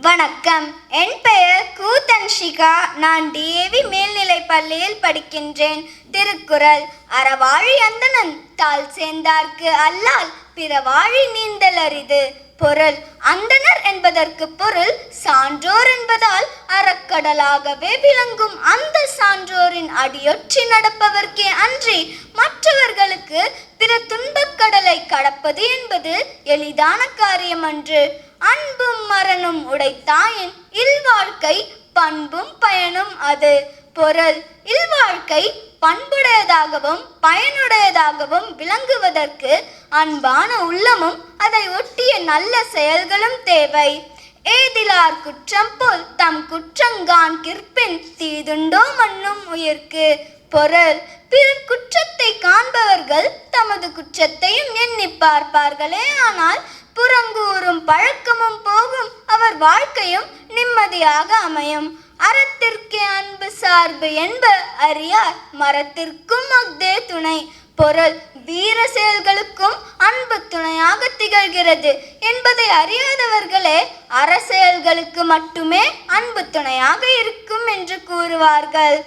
வணக்கம். என் பெயர் கூதன்ஷிகா நான் டிஏவி மேல்நிலை பள்ளியில் படிக்கின்றேன். திருக்குறள். அறவாழி அந்தனன் தால் சேர்ந்தார்க்கு அல்லால் பிறவாழி நீந்தல் அரிது. பொருள். அந்தனர் என்பதற்கு பொருள் சான்றோர் என்பதால் அறக்கடலாகவே விளங்கும் அந்த சான்றோரின் அடியொற்றி நடப்பவர்க்கே அன்றி மற்றவர்களுக்கு பிற துன்பக்கடலை கடப்பது என்பது எளிதான காரியம் அன்று அன்பும் மரணும் உடைத்தாயின் இல்வாழ்க்கை பண்பும் பயனும் அது. பொருள் இல்வாழ்க்கை பண்புடையதாகவும் பயனுடையதாகவும் விளங்குவதற்கு அன்பான உள்ளமும் அதை ஒட்டிய நல்ல செயல்களும் தேவை. ஏதிலார் குற்றம் போல் தம் குற்றங்கான் கிற்பின் தீதுண்டோ மண்ணும் உயிர்க்கு பொருள். பிறர் குற்றத்தை காண்பவர்கள் தமது குற்றத்தையும் எண்ணி பார்ப்பார்களே. ஆனால் புறங்கூறும் பழக்கமும் போகும் அவர் வாழ்க்கையும் நிம்மதியாக அமையும். அறத்திற்கே அன்பு சார்பு என்ப அறியார் மரத்திற்கும் அஃதே துணை. பொருள் வீர செயல்களுக்கும் அன்பு துணையாக திகழ்கிறது. என்பதை அறியாதவர்களே அற செயல்களுக்கு மட்டுமே அன்பு துணையாக இருக்கும் என்று கூறுவார்கள்.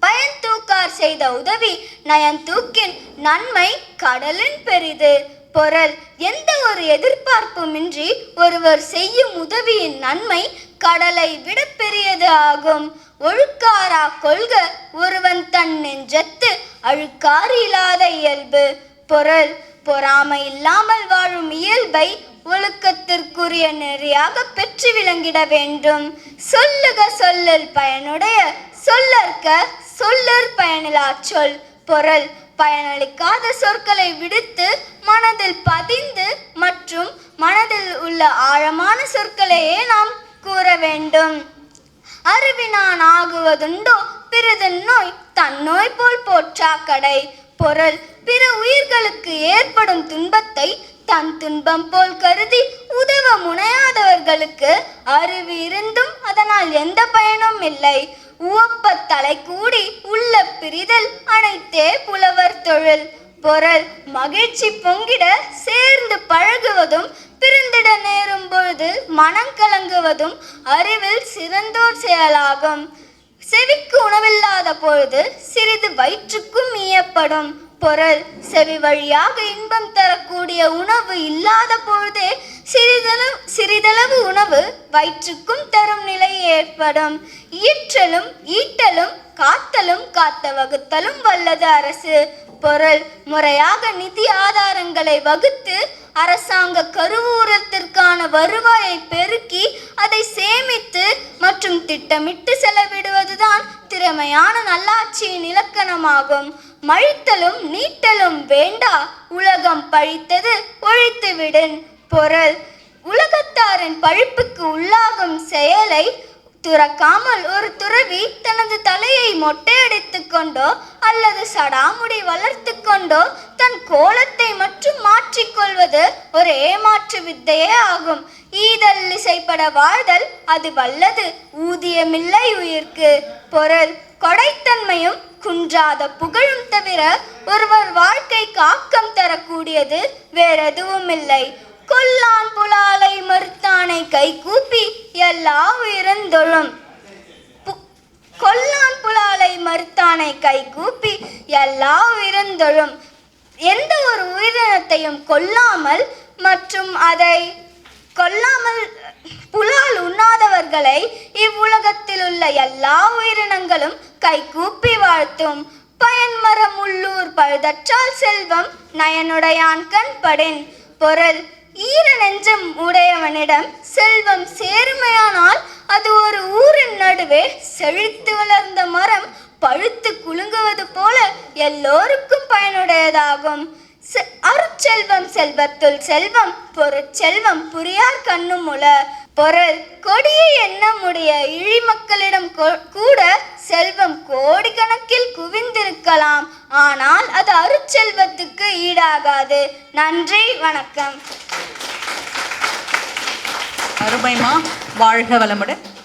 பயன் தூக்கார் செய்த உதவி நயன்தூக்கின் நன்மை கடலின் பெரிது. பொருள் எந்த ஒரு எதிர்பார்ப்புமின்றி ஒருவர் செய்யும் உதவியின் நன்மை கடலை விட பெரியது ஆகும். ஒழுக்காரா கொள்க. ஒருவன் தன் நெஞ்சத்து அழுக்காறு இல்லாத இயல்பு. பொருள் பொறாமை இல்லாமல் வாழும் இயல்பை ஒழுக்கத்திற்குரிய நெறியாக பெற்று விளங்கிட வேண்டும். சொல்லுக சொல்லல் பயனுடைய சொல்லற்க சொல்லற் பயனிலா சொல். பொருள் பயனளிக்காத சொற்களை விடுத்து மனதில் பதிந்து மற்றும் மனதில் உள்ள ஆழமான சொற்களையே நாம் வேண்டும். அறிவினான் ஆகுவதுண்டோ பிறதன் நோய் தன்னோய் போல் போற்றா கடை பொருள் பிற உயிர்களுக்கு ஏற்படும் துன்பத்தை தன் துன்பம் போல் கருதி உதவ முனையாதவர்களுக்கு அறிவு இருந்தும் அதனால் எந்த பயனும் இல்லை. உவப்ப தலை கூடி உள்ள பிரிதல் அனைத்தே புலவர் தொழில். பொருள் மகிழ்ச்சி பொங்கிட சேர்ந்து பழகுவதும் பிறந்த பொழுது மனம் கலங்குவதும் அறிவில் சிறந்தோர் செயலாகும். செவிக்கு உணவில்லாத பொழுது சிறிது வயிற்றுக்கும் ஈயப்படும். பொருள் செவி வழியாக இன்பம் தரக்கூடிய உணவு இல்லாத பொழுதே சிறிதளவு சிறிதளவு உணவு வயிற்றுக்கும் தரும் நிலை ஏற்படும். ஈற்றலும் ஈட்டலும் காத்தலும் காத்த வகுத்தலும் வல்லது அரசு. பொருள் முறையாக நிதி ஆதாரங்களை வகுத்து அரசாங்க கருவூரத்திற்கான வருவாயை பெருக்கி அதை சேமித்து மற்றும் திட்டமிட்டு செலவிடுவதுதான் திறமையான நல்லாட்சியின் இலக்கணமாகும். மழித்தலும் நீட்டலும் வேண்டா உலகம் பழித்தது ஒழித்துவிடன் பொருள். உலகத்தாரின் பழிப்புக்கு உள்ளாகும் செயலை துறக்காமல் ஒரு துறவி தனது தலையை மொட்டையடித்து கொண்டோ அல்லது சடாமுடி வளர்த்து கொண்டோ தன் கோலத்தை மட்டும் மாற்றிக்கொள்வது ஒரு ஏமாற்று வித்தையே ஆகும். ஈதல் இசைப்பட வாழ்தல் அது வல்லது ஊதியமில்லை உயிர்க்கு. பொருள் கொடைத்தன்மையும் குன்றாத புகழும் தவிர ஒருவர் வாழ்க்கை காக்கம் தரக்கூடியது வேறெதுவும் இல்லை கொல்லான் புலாலை மறுத்தானை கை கூப்பி எல்லா உயிரந்தொழும். கொல்லான் புலாலை மறுத்தானை கை கூப்பி எல்லா உயிரந்தொழும். எந்த ஒரு உயிரினத்தையும் கொல்லாமல் மற்றும் அதை கொல்லாமல் புலால் உண்ணாதவர்களை இவ்வுலகத்தில் உள்ள எல்லா உயிரினங்களும் கைகூப்பி வாழ்த்தும். பயன்மரம் உள்ளூர் பழுதற்றால் செல்வம் நயனுடையான் கண் படேன். பொருள் ஈர நெஞ்சம் உடையவனிடம் செல்வம் சேருமையானால் அது ஒரு ஊரின் நடுவே செழித்து வளர்ந்த மரம் பழுத்து குலுங்குவது போல எல்லோருக்கும் பயனுடையதாகும். செ- அருட்செல்வம் செல்வத்துள் செல்வம் பொருட்செல்வம் புரியார் கண்ணும் உள. பொருள் கொடிய எண்ணமுடைய இழி மக்களிடம் கொ- கூட செல்வம் கோடிக்கணக்கில் குவிந்திருக்கலாம். ஆனால் அது அருட்செல்வத்துக்கு ஈடாகாது. நன்றி வணக்கம். அருமைமா வாழ்க வளமுடன்.